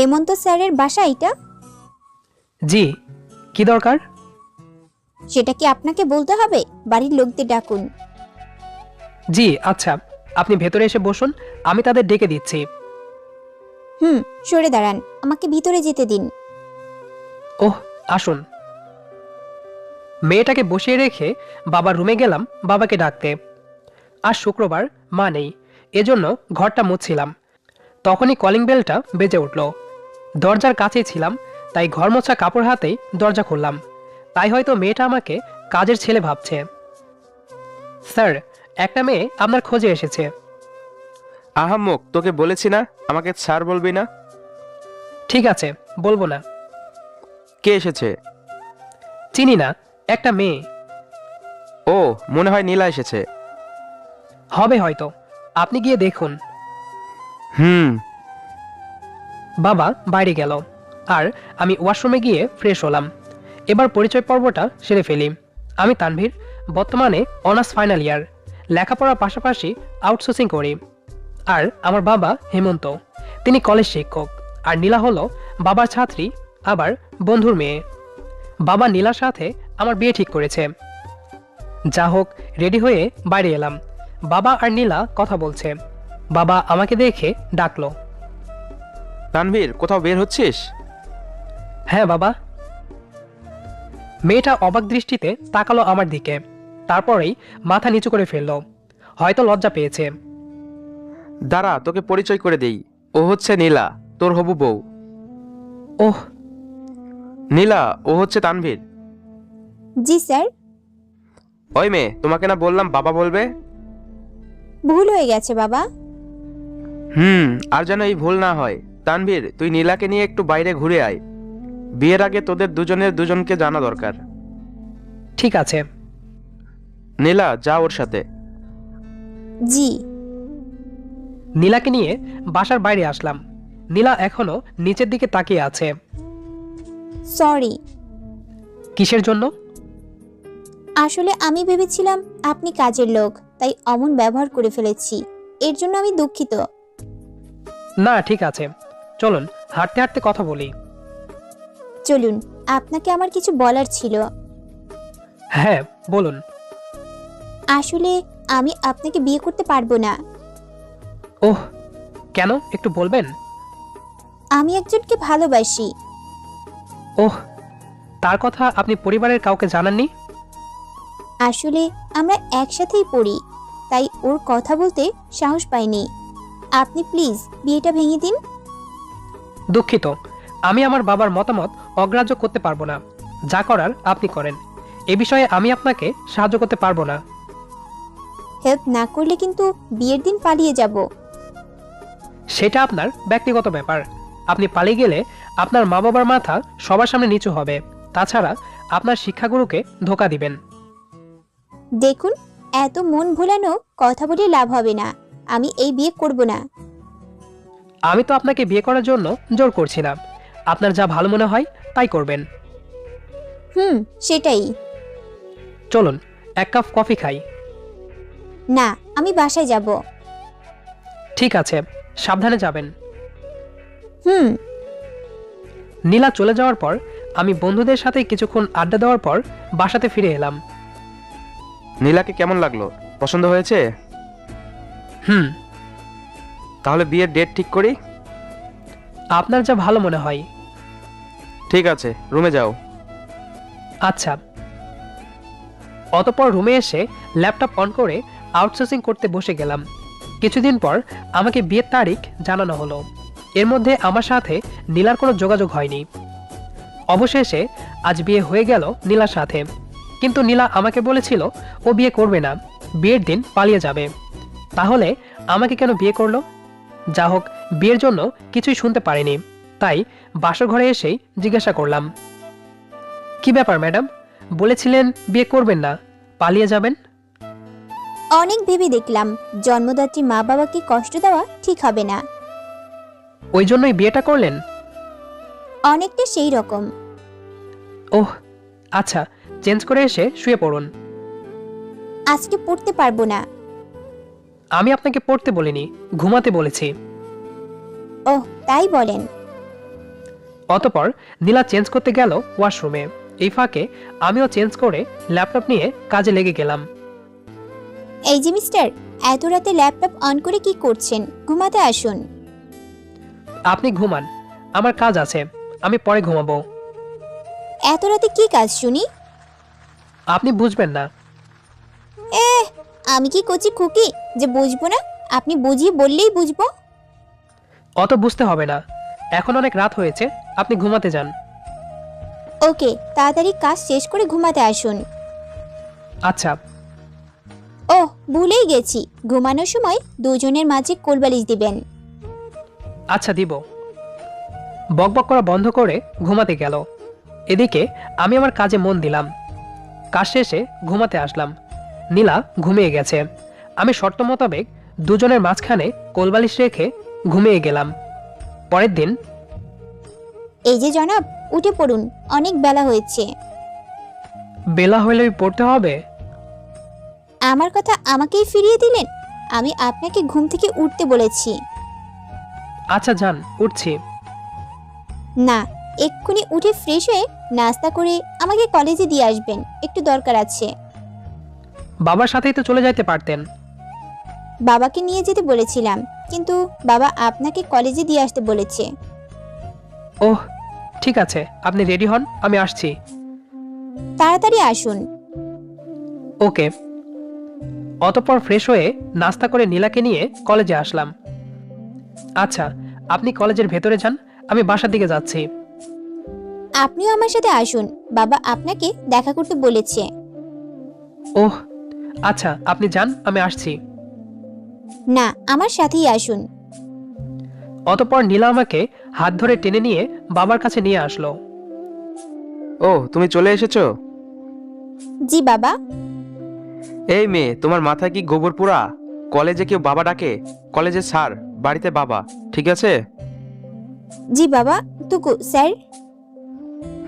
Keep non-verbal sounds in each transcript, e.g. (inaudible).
হেমন্ত স্যারের বাসা এটা জি কি দরকার? সেটা কি আপনাকে বলতে হবে? বাড়ির লোকদের ডাকুন। জি আচ্ছা আপনি ভেতরে এসে বসুন আমি তাদের ডেকে দিচ্ছি। হুম সরে দাঁড়ান আমাকে ভিতরে যেতে দিন। ওহ আসুন। মেয়েটাকে বসিয়ে রেখে বাবার রুমে গেলাম বাবাকে ডাকতে। আর শুক্রবার মা নেই এজন্য ঘরটা মুছছিলাম। তখনই কলিং বেলটা বেজে উঠল। দরজার কাছেই ছিলাম তাই ঘর মোছা কাপড় হাতেই দরজা খুললাম। তাই হয়তো মেয়েটা আমাকে কাজের ছেলে ভাবছে। স্যার একটা মেয়ে আপনার খোঁজে এসেছে। আহাম্মক তোকে বলেছি না? আমাকে স্যার বলবি না? ঠিক আছে বলব না। কে এসেছে? চিনি না একটা মেয়ে। ও মনে হয় নীলা এসেছে। হবে হয়তো আপনি গিয়ে দেখুন। হুম বাবা বাইরে গেল। আর আমি ওয়াশরুমে গিয়ে ফ্রেশ হলাম। এবার পরিচয় পর্বটা সেরে ফেলি। আমি তানভীর, বর্তমানে অনার্স ফাইনাল ইয়ার লেখাপড়ার পাশাপাশি আউটসোর্সিং করি। আর আমার বাবা হেমন্ত, তিনি কলেজ শিক্ষক। আর নীলা হলো বাবার ছাত্রী, আবার বন্ধুর মেয়ে। বাবা নীলার সাথে আমার বিয়ে ঠিক করেছে। যা হোক রেডি হয়ে বাইরে এলাম। বাবা আর নীলা কথা বলছে। বাবা আমাকে দেখে ডাকলো। তানভীর কোথাও বের হচ্ছিস? হ্যাঁ বাবা। মেয়েটা অবাক দৃষ্টিতে তাকালো আমার দিকে। তারপরেই মাথা নিচু করে ফেলল। হয়তো লজ্জা পেয়েছে। দাঁড়া তোকে পরিচয় করে দেই। ও হচ্ছে নীলা তোর হবু বউ। ওহ। নীলা ও হচ্ছে তানভীর। জি স্যার। ওই মেয়ে তোমাকে না বললাম বাবা বলবে? ভুল হয়ে গেছে বাবা। হুম আর যেন এই ভুল না হয়। তানভীর তুই নীলাকে নিয়ে একটু বাইরে ঘুরে আয়। বিয়ের আগে তোদের দুজনের দুজনকে জানা দরকার। ঠিক আছে। নীলা যা ওর সাথে। জি। নীলাকে নিয়ে বাসার বাইরে আসলাম। নীলা এখনও নিচের দিকে তাকিয়ে আছে। সরি। কিসের জন্য? আসলে আমি ভেবেছিলাম আপনি কাজের লোক তাই অমন ব্যবহার করে ফেলেছি। এর জন্য আমি দুঃখিত। না ঠিক আছে। চলুন হাঁটতে হাঁটতে কথা বলি। চলুন আপনাকে আমার কিছু বলার ছিল। হ্যাঁ বলুন। আসলে আমি আপনাকে বিয়ে করতে পারব না। ওহ কেন? একটু বলবেন? আমি একজনকে ভালোবাসি। ওহ তার কথা আপনি পরিবারের কাউকে জানাননি? আসলে আমরা একসাথেই পড়ি তাই ওর কথা বলতে সাহস পাইনি। আপনি প্লিজ বিয়েটা ভেঙে দিন। দুঃখিত। আমি আমার বাবার মতামত অগ্রাহ্য করতে পারব না। যা করার আপনি করেন। এ বিষয়ে আমি আপনাকে সাহায্য করতে পারব না। হেল্প না করলে কিন্তু বিয়ের দিন পালিয়ে যাব। সেটা আপনার ব্যক্তিগত ব্যাপার। আপনি পালিয়ে গেলে আপনার মা বাবার মাথা সবার সামনে নিচু হবে। তাছাড়া আপনার শিক্ষাগুরুকে ধোকা দিবেন। দেখুন এত মন ভোলানো কথা বলে লাভ হবে না। আমি এই বিয়ে করব না। আমি তো আপনাকে বিয়ে করার জন্য জোর করছি না আপনার যা ভালো মনে হয় তাই করবেন। হুম সেটাই। চলুন এক কাপ কফি খাই। না আমি বাসায় যাব। ঠিক আছে সাবধানে যাবেন। হুম। নীলা চলে যাওয়ার পর আমি বন্ধুদের সাথে কিছুক্ষণ আড্ডা দেওয়ার পর বাসাতে ফিরে এলাম। নীলাকে কেমন লাগল? পছন্দ হয়েছে? হুম তাহলে বিয়ের ডেট ঠিক করি? আপনার যা ভালো মনে হয়। ঠিক আছে রুমে যাও। আচ্ছা। অতপর রুমে এসে ল্যাপটপ অন করে আউটসোর্সিং করতে বসে গেলাম। কিছুদিন পর আমাকে বিয়ের তারিখ জানানো হলো। এর মধ্যে আমার সাথে নীলার কোনো যোগাযোগ হয়নি। অবশেষে আজ বিয়ে হয়ে গেল নীলার সাথে। কিন্তু নীলা আমাকে বলেছিল ও বিয়ে করবে না। বিয়ের দিন পালিয়ে যাবে। তাহলে আমাকে কেন বিয়ে করল? যা হোক বিয়ের জন্য কিছুই শুনতে পারিনি। তাই বাসর ঘরে এসেই জিজ্ঞাসা করলাম কি ব্যাপার ম্যাডাম? বলেছিলেন বিয়ে করবেন না পালিয়ে যাবেন? অনেক ভেবে দেখলাম জন্মদাত্রী মা বাবাকে কষ্ট দেওয়া ঠিক হবে না। ওই জন্যই বিয়েটা করলেন? অনেকটা সেই রকম। ওহ আচ্ছা চেঞ্জ করে এসে শুয়ে পড়ুন। আজকে পড়তে পারব না। আমি আপনাকে পড়তে বলিনি ঘুমাতে বলেছি। ওহ তাই বলেন। অতপর নীলা চেঞ্জ করতে গেল ওয়াশরুমে। এই ফাঁকে আমিও চেঞ্জ করে ল্যাপটপ নিয়ে কাজে লেগে গেলাম। এই যে মিস্টার এত রাতে ল্যাপটপ অন করে কি করছেন? ঘুমাতে আসুন। আপনি ঘুমান আমার কাজ আছে আমি পরে ঘুমাবো। এত রাতে কি কাজ শুনি? আপনি বুঝবেন না। এ আমি কি কচি খুকি যে বুঝব না? আপনি বুঝিয়ে বললেই বুঝব। অত বুঝতে হবে না। এখন অনেক রাত হয়েছে আপনি ঘুমাতে যান। ওকে তাড়াতাড়ি কাজ শেষ করে ঘুমাতে আসুন। আচ্ছা। ও ভুলেই গেছি। ঘুমানোর সময় দুজনের মাঝে কোলবালিশ দিবেন। আচ্ছা দিব। বকবক করা বন্ধ করে ঘুমাতে গেল। এদিকে আমি আমার কাজে মন দিলাম। কাজ শেষে ঘুমাতে আসলাম। নীলা ঘুমিয়ে গেছে। আমি শর্ত মোতাবেক দুজনের মাঝখানে কোলবালিশ রেখে ঘুমিয়ে গেলাম। পরের দিন এই যে জনাব উঠে পড়ুন অনেক বেলা হয়েছে। বেলা হলেই পড়তে হবে? আমার কথা আমাকেই ফিরিয়ে দিলেন? আমি আপনাকে ঘুম থেকে উঠতে বলেছি। আচ্ছা যান উঠছি। না এক্ষুনি উঠে ফ্রেশ হয়ে নাস্তা করে আমাকে কলেজে দিয়ে আসবেন। একটু দরকার আছে। বাবার সাথেই তো চলে যাইতে পারতেন। বাবাকে নিয়ে যেতে বলেছিলাম কিন্তু বাবা আপনাকে কলেজে দিয়ে আসতে বলেছে। ওহ ঠিক আছে আপনি রেডি হন আমি আসছি। তাড়াতাড়ি আসুন। ওকে। অতঃপর ফ্রেশ হয়ে নাস্তা করে নীলাকে নিয়ে কলেজে আসলাম। আচ্ছা আপনি কলেজের ভেতরে যান আমি বাসার দিকে যাচ্ছি। আপনিও আমার সাথে আসুন বাবা আপনাকে দেখা করতে বলেছে। ওহ আচ্ছা আপনি যান আমি আসছি। না আমার সাথেই আসুন। অতঃপর নীলা আমাকে হাত ধরে টেনে নিয়ে বাবার কাছে নিয়ে আসলো। ও তুমি চলে এসেছ? জি বাবা। এই মেয়ে তোমার মাথায় কি গোবর পোড়া? কলেজে কেউ বাবা ডাকে? কলেজে স্যার বাড়িতে বাবা ঠিক আছে? জি বাবা টুকু স্যার।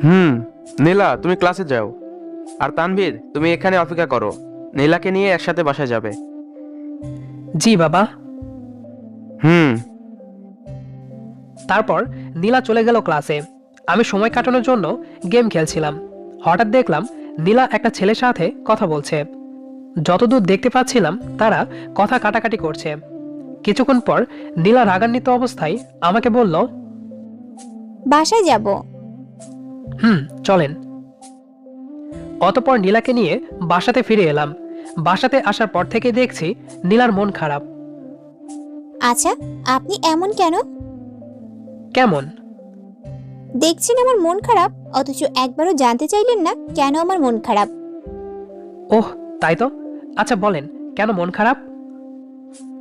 হুম নীলা তুমি ক্লাসে যাও। আর তানভীর তুমি এখানে অপেক্ষা করো। নীলাকে নিয়ে একসাথে বাসায় যাবে। জি বাবা। হুম। তারপর নীলা চলে গেল ক্লাসে। আমি সময় কাটানোর জন্য গেম খেলছিলাম। হঠাৎ দেখলাম নীলা একটা ছেলের সাথে কথা বলছে। যতদূর দেখতে পাচ্ছিলাম তারা কথা কাটাকাটি করছে। কিছুক্ষণ পর নীলা রাগান্বিত অবস্থায় আমাকে বলল বাসায় যাব। হুম চলেন। অতপর নীলাকে নিয়ে বাসাতে ফিরে এলাম। বাসাতে আসার পর থেকে দেখছি নীলার মন খারাপ। আচ্ছা আপনি এমন কেন? কেমন? দেখছেন আমার মন খারাপ অথচ একবারও জানতে চাইলেন না কেন আমার মন খারাপ। ওহ তাই তো? আচ্ছা বলেন কেন মন খারাপ?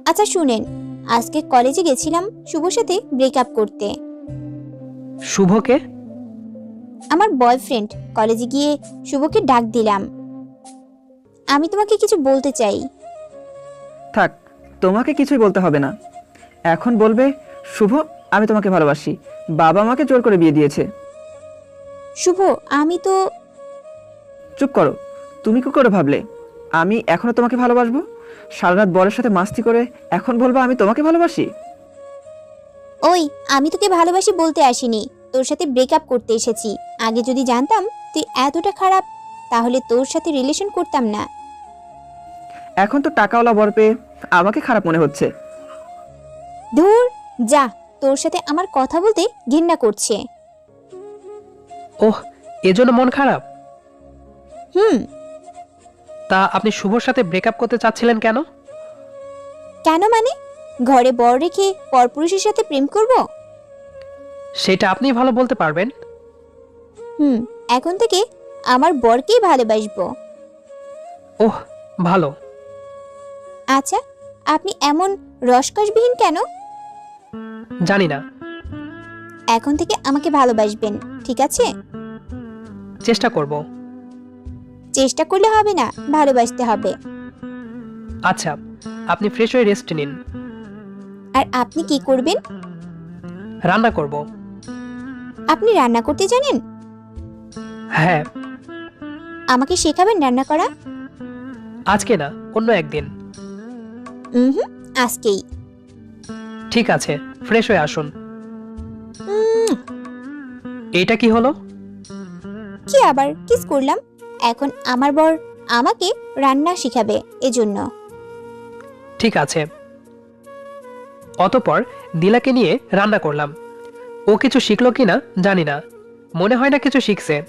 আচ্ছা শুনেন আজকে কলেজে গেছিলাম শুভর সাথে ব্রেকআপ করতে। শুভকে? আমার বয়ফ্রেন্ড কলেজে গিয়ে শুভকে ডাক দিলাম। আমি তোমাকে কিছু বলতে চাই। থাক তোমাকে কিছুই বলতে হবে না। এখন বলবে শুভ আমি তোমাকে ভালোবাসি। বাবা আমাকে জোর করে বিয়ে দিয়েছে। শুভ আমি তো চুপ করো। তুমি কি করে ভাবলে? আমি এখনও তোমাকে ভালোবাসবো? সারা রাত বরের সাথে মাস্তি করে এখন বলব আমি তোমাকে ভালোবাসি ওই আমি তোকে ভালোবাসি বলতে আসিনি। তোর সাথে ব্রেকআপ করতে এসেছি। আগে যদি জানতাম তুই এতটা খারাপ তাহলে তোর সাথে রিলেশন করতাম না। এখন তো টাকাওয়ালা বর পেয়ে আমাকে খারাপ মনে হচ্ছে। ধুর যা তোর সাথে আমার কথা বলতে ঘৃণা করছে। ওহ এজন্য মন খারাপ? হুম। তা আপনি শুভর সাথে ব্রেকআপ করতে চাচ্ছিলেন কেন? কেন মানে? ঘরে বর রেখে পরপুরুষের সাথে প্রেম করব? সেটা আপনি ভালো বলতে পারবেন। হুম এখন থেকে আমার বরকেই ভালোবাসবো। ওহ ভালো। আচ্ছা আপনি এমন রসকসবিহীন কেন? জানি না। এখন থেকে আমাকে ভালোবাসবেন ঠিক আছে? চেষ্টা করব। চেষ্টা করলে হবে না ভালোবাসতে হবে। আচ্ছা আপনি ফ্রেশ হয়ে রেস্ট নিন। আর আপনি কি করবেন? রান্না করব। আপনি রান্না করতে জানেন? হ্যাঁ। আমাকে শেখাবেন রান্না করা? আজকে না অন্য একদিন। হুম আজকেই ঠিক আছে ফ্রেশ হয়ে আসুন। উম, এইটা কি হলো? কি আবার কিস করলাম। এখন আমার বর আমাকে রান্না শিখাবে এজন্য। ঠিক আছে। অতপর দিলাকে নিয়ে রান্না করলাম। ও কিছু শিখলো কিনা জানি না। মনে হয় না কিছু শিখছে।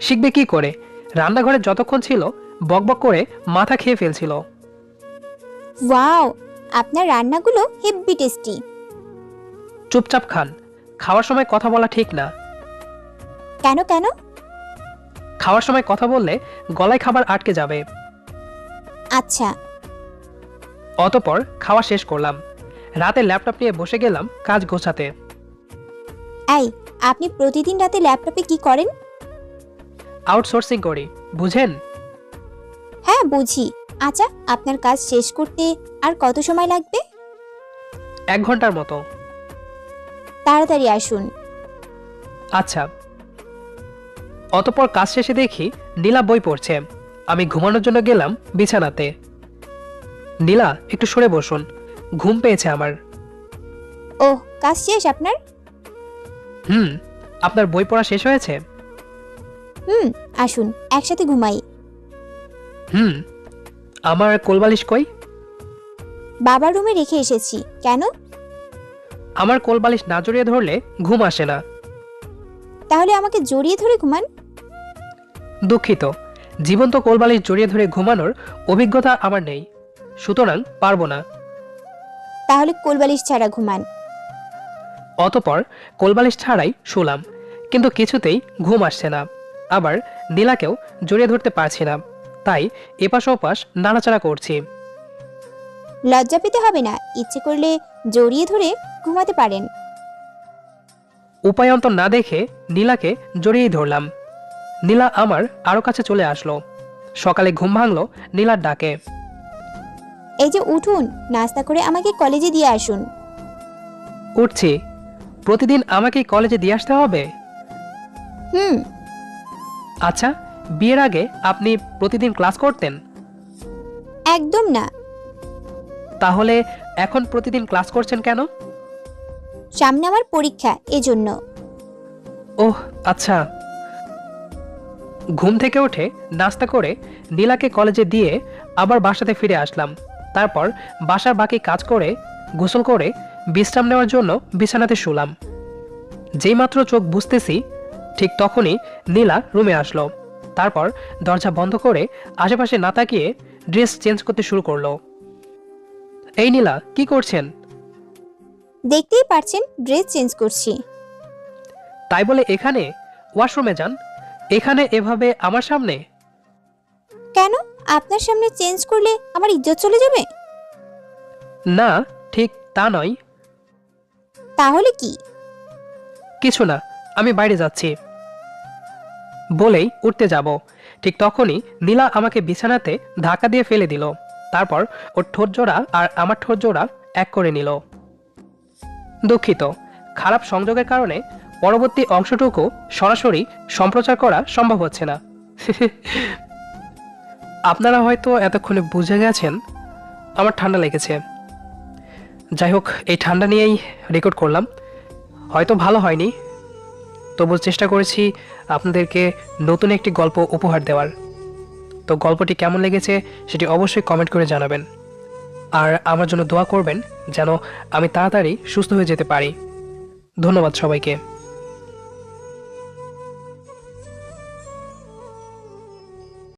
শিখবে কি করে? রান্নাঘরে যতক্ষণ ছিল বকবক করে মাথা খেয়ে ফেলছিল। ওয়াও আপনার রান্নাগুলো হেব্বি টেস্টি। চুপচাপ খান খাওয়ার সময় কথা বলা ঠিক না। কেন কেন? খাওয়ার সময় কথা বললে গলায় খাবার আটকে যাবে। আচ্ছা। অতপর খাওয়া শেষ করলাম। রাতে ল্যাপটপ নিয়ে বসে গেলাম কাজ গোছাতে। এই আপনি প্রতিদিন রাতে ল্যাপটপে কি করেন? আউটসোর্সিং করি বুঝেন? হ্যাঁ বুঝি। আচ্ছা আপনার কাজ শেষ করতে আর কত সময় লাগবে? এক ঘণ্টার মতো। তাড়াতাড়ি আসুন। আচ্ছা। অতপর কাজ শেষে দেখি নীলা বই পড়ছে। আমি ঘুমানোর জন্য গেলাম বিছানাতে। নীলা একটু সরে বসুন। ঘুম পেয়েছে আমার। ও কাজ শেষ আপনার? হুম আপনার বই পড়া শেষ হয়েছে? হুম আসুন একসাথে ঘুমাই। হুম আমার কোলবালিশ কই? বাবার রুমে রেখে এসেছি। কেন? আমার কোলবালিশ না জড়িয়ে ধরলে ঘুম আসে না। তাহলে আমাকে জড়িয়ে ধরে ঘুমান? দুঃখিত। জীবন্ত কোলবালিশ জড়িয়ে ধরে ঘুমানোর অভিজ্ঞতা আমার নেই। সুতরাং পারব না। তাহলে কোলবালিশ ছাড়া ঘুমান। অতপর কোলবালিশ ছাড়াই শুলাম কিন্তু কিছুতেই ঘুম আসছে না। আবার নীলাকেও জড়িয়ে ধরতে পারছি না। তাই এপাশ ওপাশ নাড়াচাড়া করছি। লজ্জা পেতে হবে না ইচ্ছে করলে জড়িয়ে ধরে ঘুমাতে পারেন। উপায়ন্তর না দেখে নীলাকে জড়িয়ে ধরলাম। নীলা আমার আরও কাছে চলে আসলো। সকালে ঘুম ভাঙলো নীলার ডাকে। এই যে উঠুন নাস্তা করে আমাকে কলেজে দিয়ে আসুন। উঠছি। প্রতিদিন আমাকে কলেজে দিয়ে আসতে হবে? হুম। আচ্ছা বিয়ের আগে আপনি প্রতিদিন ক্লাস করতেন? একদম না। তাহলে এখন প্রতিদিন ক্লাস করছেন কেন? সামনে আমার পরীক্ষা এজন্য। ওহ আচ্ছা। ঘুম থেকে উঠে নাস্তা করে নীলাকে কলেজে দিয়ে আবার বাসাতে ফিরে আসলাম। তারপর বাসার বাকি কাজ করে গোসল করে বিশ্রাম নেওয়ার জন্য বিছানাতে শুলাম। যেইমাত্র চোখ বুঝতেছি ঠিক তখনই নীলা রুমে আসলো। তারপর দরজা বন্ধ করে আশেপাশে না তাকিয়ে ড্রেস চেঞ্জ করতে শুরু করল। এই নীলা কি করছেন? দেখতেই পারছেন ড্রেস চেঞ্জ করছি। তাই বলে এখানে? ওয়াশরুমে যান। এখানে এভাবে আমার সামনে? কেন? আপনার সামনে চেঞ্জ করলে আমার ইজ্জত চলে যাবে? না ঠিক তা নয়। তাহলে কি? কিছু না আমি বাইরে যাচ্ছি। বলেই উঠতে যাব। ঠিক তখনই নীলা আমাকে বিছানাতে ধাক্কা দিয়ে ফেলে দিল। তারপর ওর ঠোঁট জোড়া আর আমার ঠোঁট জোড়া এক করে নিল। দুঃখিত। খারাপ সংযোগের কারণে পরবর্তী অংশটুকু সরাসরি সম্প্রচার করা সম্ভব হচ্ছে না। (laughs) আপনারা হয়তো এতক্ষণে বুঝে গেছেন, আমার ঠান্ডা লেগেছে। যাই হোক, এই ঠান্ডা নিয়েই রেকর্ড করলাম। হয়তো ভালো হয়নি তবু চেষ্টা করেছি আপনাদেরকে নতুন একটি গল্প উপহার দেওয়ার। তো গল্পটি কেমন লেগেছে সেটি অবশ্যই কমেন্ট করে জানাবেন। আর আমার জন্য দোয়া করবেন যেন আমি তাড়াতাড়ি সুস্থ হয়ে যেতে পারি। ধন্যবাদ সবাইকে।